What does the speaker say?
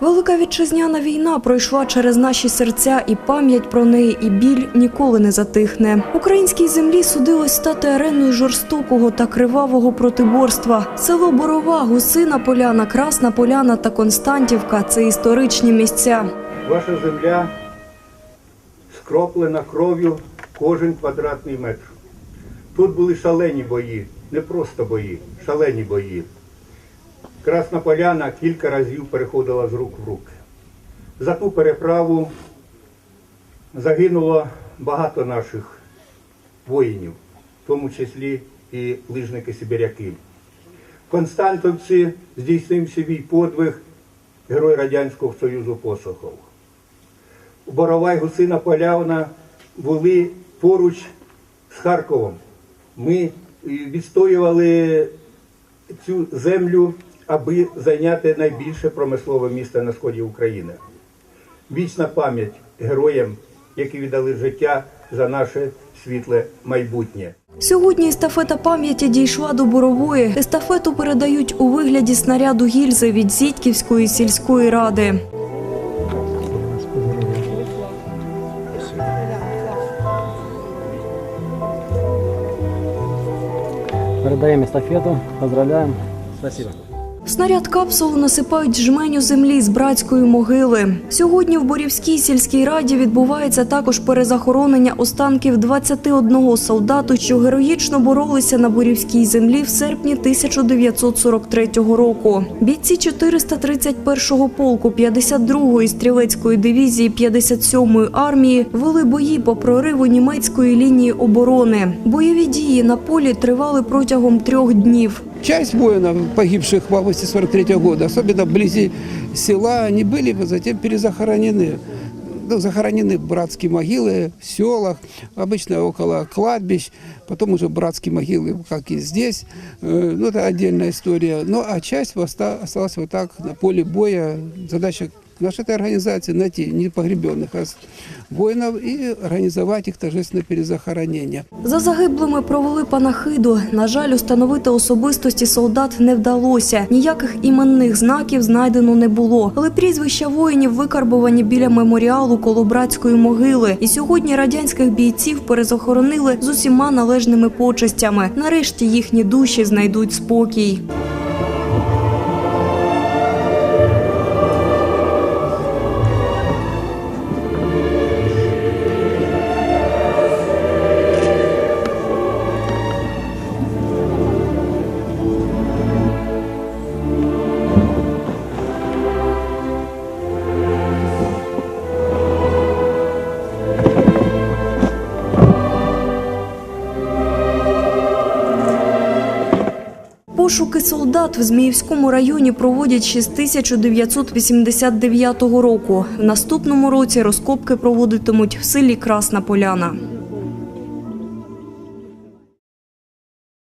Велика вітчизняна війна пройшла через наші серця, і пам'ять про неї, і біль ніколи не затихне. Українській землі судилось стати ареною жорстокого та кривавого протиборства. Село Борова, Гусина Поляна, Красна Поляна та Константівка це історичні місця. Ваша земля скроплена кров'ю кожен квадратний метр. Тут були шалені бої, не просто бої, шалені бої. Красна Поляна кілька разів переходила з рук в руки. За ту переправу загинуло багато наших воїнів, в тому числі і лижники-сибіряки. Константовці здійснив свій подвиг Герой Радянського Союзу Посохов. Боровай Гусина Поляна були поруч з Харковом. Ми відстоювали цю землю, аби зайняти найбільше промислове місто на сході України. Вічна пам'ять героям, які віддали життя за наше світле майбутнє. Сьогодні естафета пам'яті дійшла до Борової. Естафету передають у вигляді снаряду гільзи від Зітьківської сільської ради. Передаем эстафету, поздравляем. Спасибо. Снаряд капсулу насипають жменю землі з братської могили. Сьогодні в Борівській сільській раді відбувається також перезахоронення останків 21 солдату, що героїчно боролися на Борівській землі в серпні 1943 року. Бійці 431-го полку 52-ї стрілецької дивізії 57-ї армії вели бої по прориву німецької лінії оборони. Бойові дії на полі тривали протягом трьох днів. Часть воинов, погибших в августе 43 года, особенно вблизи села, они были затем перезахоронены. Ну, захоронены братские могилы в селах, обычно около кладбищ, потом уже братские могилы, как и здесь. Э, Ну, это отдельная история. Ну, а часть оста- осталась вот так на поле боя. Задача нашей этой организации найти непогребенных воинов и организовать их торжественное перезахоронение. За загиблими провели панахиду. На жаль, установити особистості солдат не вдалося. Ніяких іменних знаків знайдено не було. Але прізвища воїнів викарбовані біля меморіалу коло братської могили. І сьогодні радянських бійців перезахоронили з усіма належними почестями. Нарешті їхні душі знайдуть спокій. Пошуки солдат в Зміївському районі проводять ще з 1989 року. В наступному році розкопки проводитимуть в селі Красна Поляна.